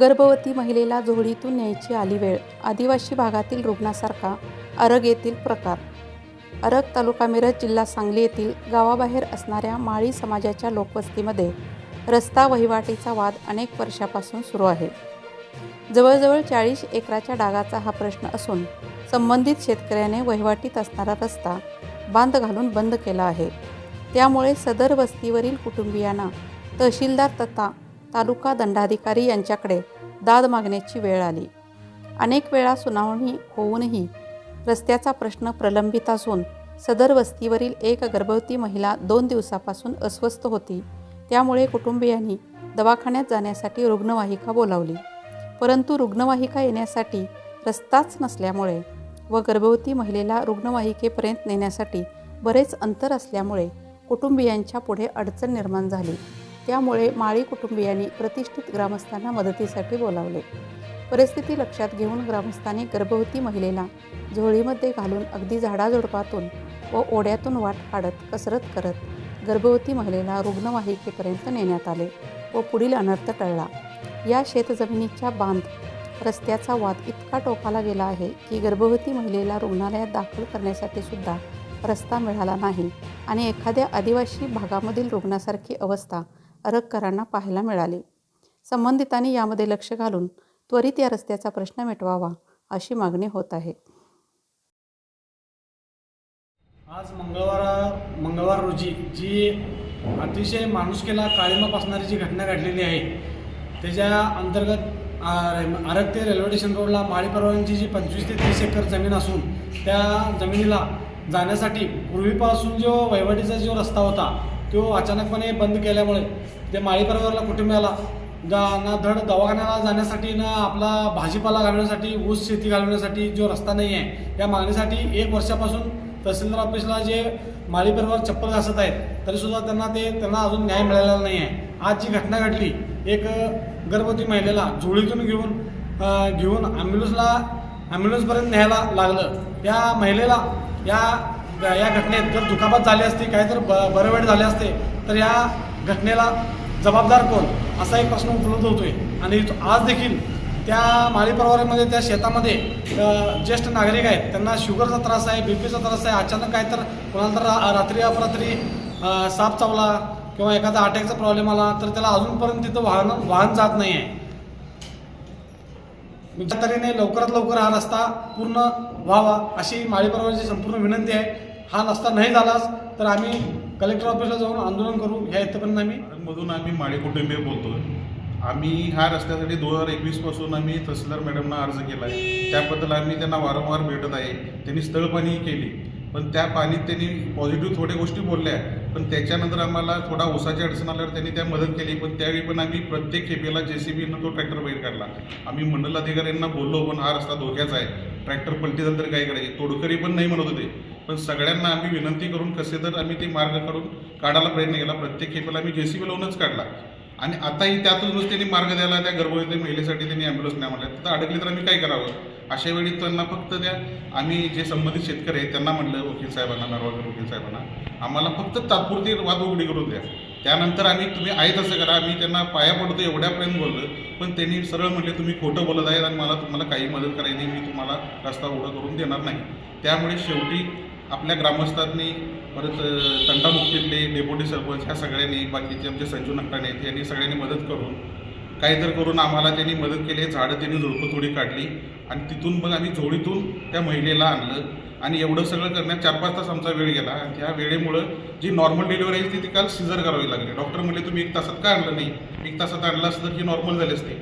गर्भवती महिलेला जोडीतून न्यायची आली वेळ. आदिवासी भागातील रुग्णासारखा अरग येथील प्रकार. अरग तालुका मिरज जिल्हा सांगली येथील गावाबाहेर असणाऱ्या माळी समाजाच्या लोकवस्तीमध्ये रस्ता वहिवाटीचा वाद अनेक वर्षापासून सुरू आहे. जवळजवळ चाळीस एकराच्या डागाचा हा प्रश्न असून संबंधित शेतकऱ्याने वहिवाटीत असणारा रस्ता बांध घालून बंद केला आहे. त्यामुळे सदर वस्तीवरील कुटुंबियांना तहसीलदार तथा तालुका दंडाधिकारी यांच्याकडे दाद मागण्याची वेळ आली. अनेक वेळा सुनावणी होऊनही रस्त्याचा प्रश्न प्रलंबित असून सदर वस्तीवरील एक गर्भवती महिला दोन दिवसापासून अस्वस्थ होती. त्यामुळे कुटुंबियांनी दवाखान्यात जाण्यासाठी रुग्णवाहिका बोलावली. परंतु रुग्णवाहिका येण्यासाठी रस्ताच नसल्यामुळे व गर्भवती महिलेला रुग्णवाहिकेपर्यंत नेण्यासाठी बरेच अंतर असल्यामुळे कुटुंबियांच्या पुढे अडचण निर्माण झाली. त्यामुळे माळी कुटुंबियांनी प्रतिष्ठित ग्रामस्थांना मदतीसाठी बोलावले. परिस्थिती लक्षात घेऊन ग्रामस्थांनी गर्भवती महिलेला झोळीमध्ये घालून अगदी झाडाझुडपातून व ओढ्यातून वाट काढत कसरत करत गर्भवती महिलेला रुग्णवाहिकेपर्यंत नेण्यात आले व पुढील अनर्थ टळला. या शेतजमिनीच्या बांध रस्त्याचा वाद इतका टोकाला गेला आहे की गर्भवती महिलेला रुग्णालयात दाखल करण्यासाठी सुद्धा रस्ता मिळाला नाही आणि एखाद्या आदिवासी भागामधील रुग्णासारखी अवस्था अरगकरांना पाहायला मिळाली. संबंधितांनी यामध्ये लक्ष घालून त्वरित या रस्त्याचा प्रश्न मिटवावा अशी मागणी होत आहे. आज मंगळवार मंगळवार रोजी जी अतिशय माणुसकीला काळीमा असणारी जी घटना घडलेली आहे त्याच्या अंतर्गत आरग ते रेल्वे स्टेशन रोडला माळी परवान्यांची जी पंचवीस ते तीस एकर जमीन असून त्या जमिनीला जाण्यासाठी पूर्वीपासून जो वहिवाटीचा जो रस्ता होता तो अचानकपणे बंद केल्यामुळे ते माळी परिवाराला कुटुंबियाला जा ना धड दवाखान्याला जाण्यासाठी ना आपला भाजीपाला घालवण्यासाठी ऊस शेती घालवण्यासाठी जो रस्ता नाही आहे या मागणीसाठी एक वर्षापासून तहसीलदार ऑफिसला जे माळी परिवार चप्पल घासत आहेत तरीसुद्धा त्यांना ते त्यांना अजून न्याय मिळालेला नाही आहे आज जी घटना घडली एक गर्भवती महिलेला झोळीतून घेऊन घेऊन ॲम्ब्युलन्सला ॲम्ब्युलन्सपर्यंत न्यायला लागलं. या महिलेला या या घटनेत जर दुखापत झाली असती काहीतरी ब बरं वाईट झाले असते तर या घटनेला जबाबदार कोण? असा एक प्रश्न उपलब्ध होतोय. आणि आज देखील त्या माळी परिवारामध्ये त्या शेतामध्ये ज्येष्ठ नागरिक आहेत त्यांना शुगरचा त्रास आहे बी पीचा त्रास आहे अचानक काय तर कोणाला तर रा- रात्री अपरात्री साप चावला किंवा एखादा अटॅकचा प्रॉब्लेम आला तर त्याला अजूनपर्यंत तिथं वाहन वाहन जात नाही आहे तऱ्हेने लवकरात लवकर हा रस्ता पूर्ण व्हावा अशी माळी परिवाराची संपूर्ण विनंती आहे. हा रस्ता नाही झालाच तर आम्ही कलेक्टर ऑफिसला जाऊन आंदोलन करू ह्या इथपर्यंत आम्ही. मधून आम्ही माळी कुटुंबीय बोलतोय. आम्ही ह्या रस्त्यासाठी दोन हजार एकवीसपासून आम्ही तहसीलदार मॅडमना अर्ज केला आहे त्याबद्दल आम्ही त्यांना वारंवार भेटत आहे. त्यांनी स्थळपाणी केली. पण त्या पाणीत त्यांनी पॉझिटिव्ह थोड्या गोष्टी बोलल्या. पण त्याच्यानंतर आम्हाला थोडा उसाची अडचण आल्यावर त्यांनी त्या मदत केली. पण त्यावेळी पण आम्ही प्रत्येक खेपेला जे सी बीनं तो ट्रॅक्टर बाहेर काढला. आम्ही मंडल अधिकाऱ्यांना बोललो पण हा रस्ता धोक्याचा आहे. ट्रॅक्टर पलटी झालं तर काय करायचे? तोडकरी पण नाही म्हणत होते. पण सगळ्यांना आम्ही विनंती करून कसे तर आम्ही ते मार्ग काढून काढायला प्रयत्न केला. प्रत्येक खेपेला आम्ही जे सी बी लावूनच काढला. आणि आताही त्यातूनच त्यांनी मार्ग द्यायला त्या गर्भवती महिलेसाठी त्यांनी ॲम्ब्युलन्स नाही म्हणलं तर अडकली तर आम्ही काय करावं? अशा वेळी त्यांना फक्त त्या आम्ही जे संबंधित शेतकरी आहेत त्यांना म्हणलं वकील साहेबांना नारवाकर वकील साहेबांना आम्हाला फक्त तात्पुरती वाद उघडी करून द्या. त्यानंतर आम्ही तुम्ही आहे तसं करा. आम्ही त्यांना पाया पडतो एवढ्यापर्यंत बोललो पण त्यांनी सरळ म्हटले तुम्ही खोटं बोलत आहे आणि मला तुम्हाला काही मदत करायची मी तुम्हाला रस्ता उघडा करून देणार नाही. त्यामुळे शेवटी आपल्या ग्रामस्थांनी परत तंटामुक्तीतले डेप्युटी सरपंच ह्या सगळ्यांनी बाकीचे आमचे संजू नकटाने यांनी सगळ्यांनी मदत करून काही तर करून आम्हाला त्यांनी मदत केली झाडं त्यांनी झुडपं थोडी काढली आणि तिथून मग आम्ही झोडीतून त्या महिलेला आणलं आणि एवढं सगळं करण्यात चार पाच तास आमचा वेळ गेला. आणि त्या वेळेमुळं जी नॉर्मल डिलिव्हरी आहे ती ती काल सिझर करावी लागली. डॉक्टर म्हणले तुम्ही एक तासात का आणलं नाही? एक तासात आणलं असतं तर ही नॉर्मल झाली असते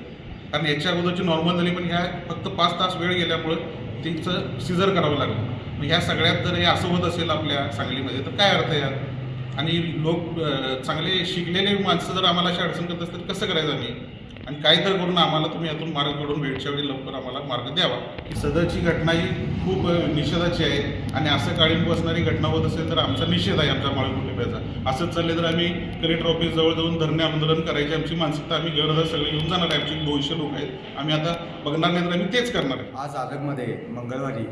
कारण याच्या अगोदरची नॉर्मल झाली पण ह्या फक्त पाच तास वेळ गेल्यामुळं तिचं सिझर करावं लागलं. मग ह्या सगळ्यात जर हे असं होत असेल आपल्या सांगलीमध्ये तर काय अर्थ यात? आणि लोक चांगले शिकलेले माणसं जर आम्हाला अशी अडचण करत असतील कसं करायचं आम्ही? आणि काय तर करून आम्हाला तुम्ही यातून मार्ग काढून वेळच्या वेळी लवकर आम्हाला मार्ग द्यावा. ही सदरची घटना ही खूप निषेधाची आहे. आणि असं काळींब बसणारी घटना होत असेल तर आमचा निषेध आहे आमच्या माळी कुटुंबियाचा असंच चालले तर आम्ही कलेक्टर ऑफिस जवळ जाऊन धरणे आंदोलन करायची आमची मानसिकता आम्ही गरज सगळे घेऊन जाणार आहे. आमची दोनशे लोक आहेत. आम्ही आता बघणार नाही तर आम्ही तेच करणार आहे. आज आदरमध्ये मंगळवारी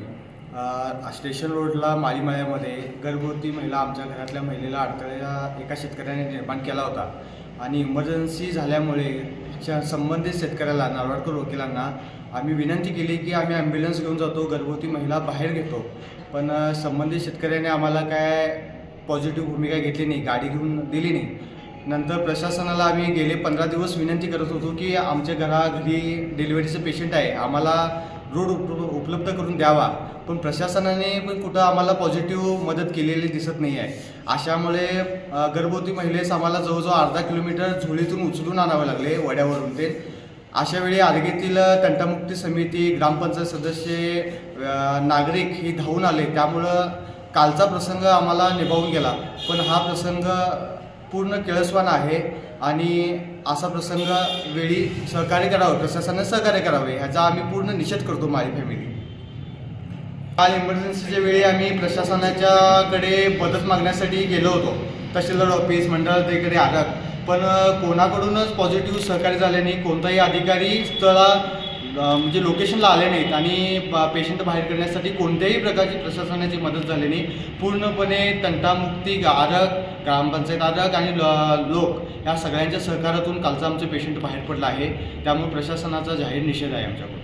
स्टेशन रोडला माळीमाळ्यामध्ये गर्भवती महिला आमच्या घरातल्या महिलेला अडथळ्याला एका शेतकऱ्याने निर्माण केला होता. आणि इमर्जन्सी झाल्यामुळे संबंधित शेतकऱ्याला नारवाडकर वकिलांना आम्ही विनंती केली की आम्ही ॲम्ब्युलन्स घेऊन जातो गर्भवती महिला बाहेर घेतो. पण संबंधित शेतकऱ्याने आम्हाला काय पॉझिटिव्ह भूमिका घेतली नाही गाडी घेऊन दिली नाही. नंतर प्रशासनाला आम्ही गेले पंधरा दिवस विनंती करत होतो की आमच्या घरा घरी डिलिव्हरीचं पेशंट आहे. आम्हाला रोड उप उपलब्ध करून द्यावा. पण प्रशासनाने पण कुठं आम्हाला पॉझिटिव्ह मदत केलेली दिसत नाही आहे अशामुळे गर्भवती महिलेस आम्हाला जवळजवळ अर्धा किलोमीटर झोळीतून उचलून आणावे लागले वड्यावरून ते. अशा वेळी तंटामुक्ती समिती ग्रामपंचायत सदस्य नागरिक हे धावून आले. त्यामुळं कालचा प्रसंग आम्हाला निभावून गेला. पण हा प्रसंग पूर्ण केळसवान आहे आणि असा प्रसंग वेळी सहकार्य करावं प्रशासनाने सहकार्य करावे ह्याचा आम्ही पूर्ण निषेध करतो माझी फॅमिली काल इमर्जन्सीच्या वेळी आम्ही प्रशासनाच्याकडे मदत मागण्यासाठी गेलो होतो. तहसीलदार ऑफिस मंडळाधिकारी आलं. पण कोणाकडूनच पॉझिटिव्ह सहकार्य झाल्याने कोणताही अधिकारी स्थळा म्हणजे लोकेशनला आले नाहीत आणि पेशंट बाहेर करण्यासाठी कोणत्याही प्रकारची प्रशासनाची मदत झाली नाही. पूर्णपणे तंटामुक्ती आरक ग्रामपंचायत आरक आणि ल- लोक या सगळ्यांच्या सहकारातून कालचा आमचं पेशंट बाहेर पडलं आहे. त्यामुळे प्रशासनाचा जाहीर निषेध आहे आमच्याकडून.